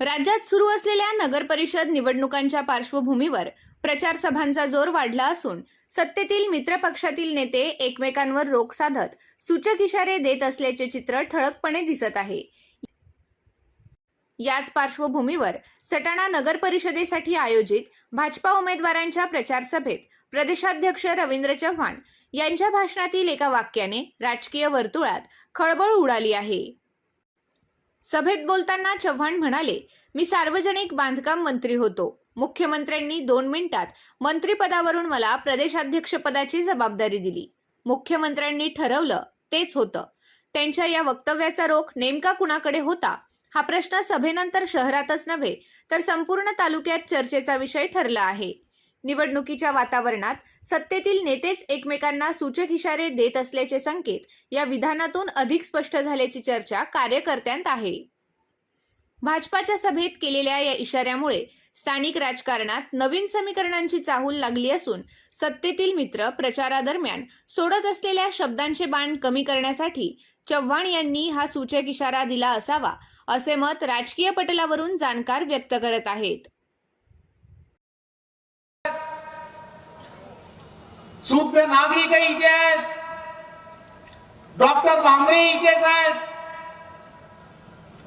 राज्यात सुरू असलेल्या नगर परिषद निवडणुकांच्या पार्श्वभूमीवर प्रचार सभांचा जोर वाढला असून सत्तेतील मित्रपक्षातील नेते एकमेकांवर रोख साधत सूचक इशारे देत असल्याचे चित्र ठळकपणे दिसत आहे. याच पार्श्वभूमीवर सटाणा नगर परिषदेसाठी आयोजित भाजपा उमेदवारांच्या प्रचार सभेत प्रदेशाध्यक्ष रवींद्र चव्हाण यांच्या भाषणातील एका वाक्याने राजकीय वर्तुळात खळबळ उडाली आहे. सभेत बोलताना चव्हाण म्हणाले मी सार्वजनिक बांधकाम मंत्री होतो. मुख्यमंत्र्यांनी दोन मिनिटात मंत्रिपदावरून मला प्रदेशाध्यक्षपदाची जबाबदारी दिली. मुख्यमंत्र्यांनी ठरवलं तेच होतं. त्यांच्या या वक्तव्याचा रोख नेमका कुणाकडे होता? हा प्रश्न सभेनंतर शहरातच नव्हे तर संपूर्ण तालुक्यात चर्चेचा विषय ठरला आहे. निवडणुकीच्या वातावरणात सत्तेतील नेतेच एकमेकांना सूचक इशारे देत असल्याचे संकेत या विधानातून अधिक स्पष्ट झाल्याची चर्चा कार्यकर्त्यांत आहे. भाजपाच्या सभेत केलेल्या या इशाऱ्यामुळे स्थानिक राजकारणात नवीन समीकरणांची चाहूल लागली असून सत्तेतील मित्र प्रचारादरम्यान सोडत असलेल्या शब्दांचे बाण कमी करण्यासाठी चव्हाण यांनी हा सूचक इशारा दिला असावा असे मत राजकीय पटलावरून जाणकार व्यक्त करत आहेत. शुद्ध नागरिक इथे आहेत डॉक्टर भांबरे इथेच आहेत.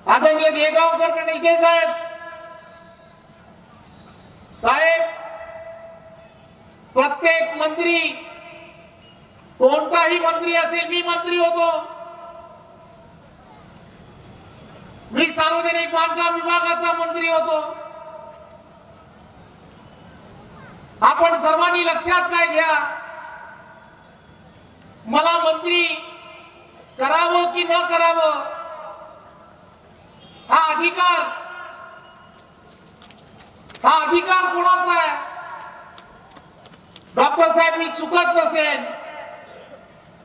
आदरणीय देगावकर पण इथेच आहेत. साहेब प्रत्येक मंत्री कोणताही मंत्री असेल मी मंत्री होतो. मी सार्वजनिक बांधकाम विभागाचा मंत्री होतो. आपण सर्वांनी लक्षात काय घ्या? मला मंत्री करावं की न करावं हा अधिकार हा अधिकार कोणाचा आहे? डॉक्टर साहेब मी चुकत नसेल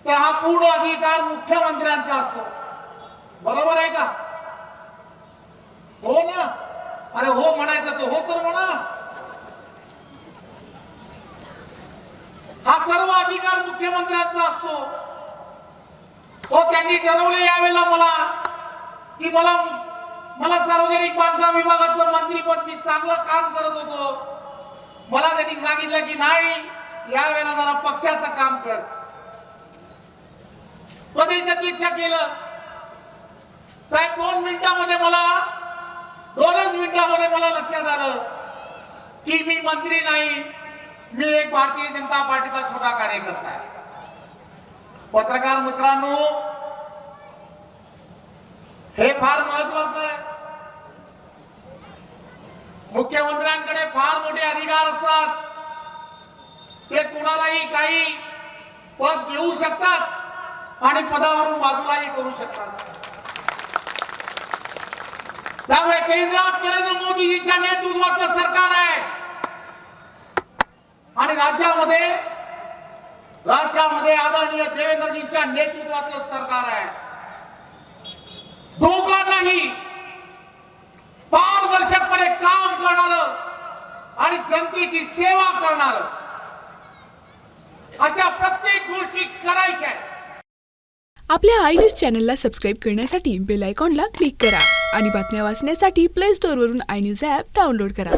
तर हा पूर्ण अधिकार मुख्यमंत्र्यांचा असतो. बरोबर आहे का? हो ना? अरे हो म्हणायचं तर हो तर म्हणा हा सर्व अधिकार मुख्यमंत्र्यांचा असतो. तो त्यांनी ठरवले यावेळेला मला की मला मला सार्वजनिक बांधकाम विभागाचं मंत्रीपद मी चांगलं काम करत होतो. मला त्यांनी सांगितलं की नाही यावेळेला जरा पक्षाचं काम कर. प्रदेशाध्यक्ष केलं. साहेब दोन मिनिटामध्ये मला दोनच मिनिटामध्ये मला लक्षात आलं की मी मंत्री नाही. मी एक भारतीय जनता पार्टीचा छोटा कार्यकर्ता आहे. पत्रकार मित्रांनो हे फार महत्वाचं आहे. मुख्यमंत्र्यांकडे फार मोठे अधिकार असतात. ते कुणालाही काही पद देऊ शकतात आणि पदावरून बाजूलाही करू शकतात. त्यामुळे केंद्रात नरेंद्र मोदीजीच्या नेतृत्वाचं सरकार आहे. राज्यामध्ये राज्यामध्ये आदरणीय देवेंद्रजींच्या नेतृत्वाचं सरकार आहे. दोघांनाही पारदर्शकपणे काम करणार आणि जनतेची सेवा करणार अशा प्रत्येक गोष्टी करायच्या आपल्या आय न्यूज चॅनलला सबस्क्राईब करण्यासाठी बेल आयकॉनला क्लिक करा आणि बातम्या वाचण्यासाठी प्ले स्टोअरवरून आय न्यूज ॲप डाउनलोड करा.